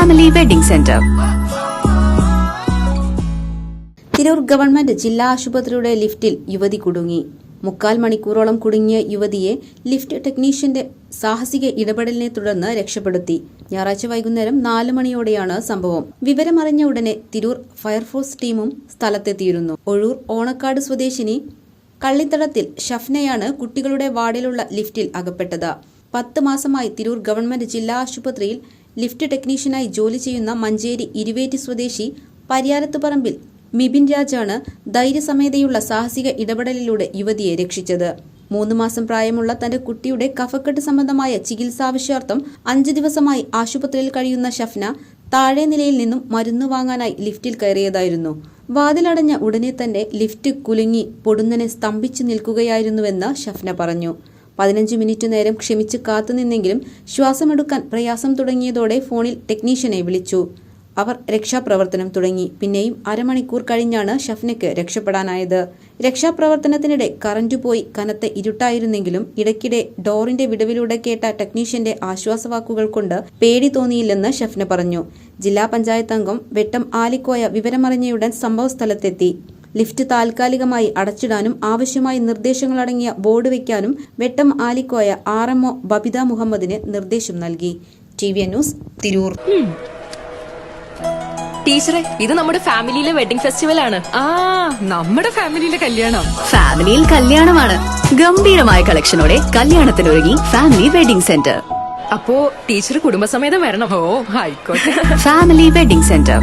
Family wedding centre Tirur government ജില്ലാ ആശുപത്രിയുടെ ലിഫ്റ്റിൽ യുവതി കുടുങ്ങി. മുക്കാൽ മണിക്കൂറോളം കുടുങ്ങിയ യുവതിയെ ലിഫ്റ്റ് ടെക്നീഷ്യന്റെ സാഹസിക ഇടപെടലിനെ തുടർന്ന് രക്ഷപ്പെടുത്തി. ഞായറാഴ്ച വൈകുന്നേരം നാല് മണിയോടെയാണ് സംഭവം. വിവരമറിഞ്ഞ ഉടനെ തിരൂർ ഫയർഫോഴ്സ് ടീമും സ്ഥലത്തെത്തിയിരുന്നു. ഒഴൂർ ഓണക്കാട് സ്വദേശിനി കള്ളിത്തടത്തിൽ ഷഫ്നയാണ് കുട്ടികളുടെ വാർഡിലുള്ള ലിഫ്റ്റിൽ അകപ്പെട്ടത്. പത്ത് മാസമായി തിരൂർ ഗവൺമെന്റ് ജില്ലാ ആശുപത്രിയിൽ ലിഫ്റ്റ് ടെക്നീഷ്യനായി ജോലി ചെയ്യുന്ന മഞ്ചേരി ഇരുവേറ്റി സ്വദേശി പരിയാരത്തുപറമ്പിൽ മിബിൻ രാജാണ് ധൈര്യസമേതയുള്ള സാഹസിക ഇടപെടലിലൂടെ യുവതിയെ രക്ഷിച്ചത്. മൂന്ന് മാസം പ്രായമുള്ള തന്റെ കുട്ടിയുടെ കഫക്കെട്ട് സംബന്ധമായ ചികിത്സാവശ്യാർത്ഥം അഞ്ച് ദിവസമായി ആശുപത്രിയിൽ കഴിയുന്ന ഷഫ്ന താഴെ നിലയിൽ നിന്നും മരുന്ന് വാങ്ങാനായി ലിഫ്റ്റിൽ കയറിയതായിരുന്നു. വാതിലടഞ്ഞ ഉടനെ തന്നെ ലിഫ്റ്റ് കുലുങ്ങി പൊടുന്നനെ സ്തംഭിച്ചു നിൽക്കുകയായിരുന്നുവെന്ന് ഷഫ്ന പറഞ്ഞു. പതിനഞ്ച് മിനിറ്റ് നേരം ക്ഷമിച്ച് കാത്തുനിന്നെങ്കിലും ശ്വാസമെടുക്കാൻ പ്രയാസം തുടങ്ങിയതോടെ ഫോണിൽ ടെക്നീഷ്യനെ വിളിച്ചു. അവർ രക്ഷാപ്രവർത്തനം തുടങ്ങി. പിന്നെയും അരമണിക്കൂർ കഴിഞ്ഞാണ് ഷഫ്നയ്ക്ക് രക്ഷപ്പെടാനായത്. രക്ഷാപ്രവർത്തനത്തിനിടെ കറന്റ് പോയി കനത്ത ഇരുട്ടായിരുന്നെങ്കിലും ഇടയ്ക്കിടെ ഡോറിന്റെ വിടവിലൂടെ കേട്ട ടെക്നീഷ്യന്റെ ആശ്വാസവാക്കുകൾ കൊണ്ട് പേടി തോന്നിയില്ലെന്ന് ഷഫ്ന പറഞ്ഞു. ജില്ലാ പഞ്ചായത്ത് അംഗം വെട്ടം ആലിക്കോയ വിവരമറിഞ്ഞയുടൻ സംഭവസ്ഥലത്തെത്തി. ലിഫ്റ്റ് താൽക്കാലികമായി അടച്ചിടാനും ആവശ്യമായ നിർദ്ദേശങ്ങളടങ്ങിയ ബോർഡ് വയ്ക്കാനും വെട്ടം ആലിക്കോയ ആർ എംഒ ബബിത മുഹമ്മദിന് നിർദ്ദേശം നൽകി. T V news Tirur. ടീച്ചറെ ഇത് നമ്മുടെ ഫാമിലിയിലെ വെഡിംഗ് ഫെസ്റ്റിവൽ ആണ് ആ നമ്മുടെ ഫാമിലിയിലെ കല്യാണം. ഫാമിലിയിൽ കല്യാണമാണ്. ഗംഭീരമായ കളക്ഷനോടെ കല്യാണത്തിനൊരുങ്ങി ഫാമിലി വെഡിംഗ് സെന്റർ. അപ്പോ ടീച്ചർ കുടുംബസമേതം വരണം. ഓ ആയിക്കോട്ടെ. Family wedding centre.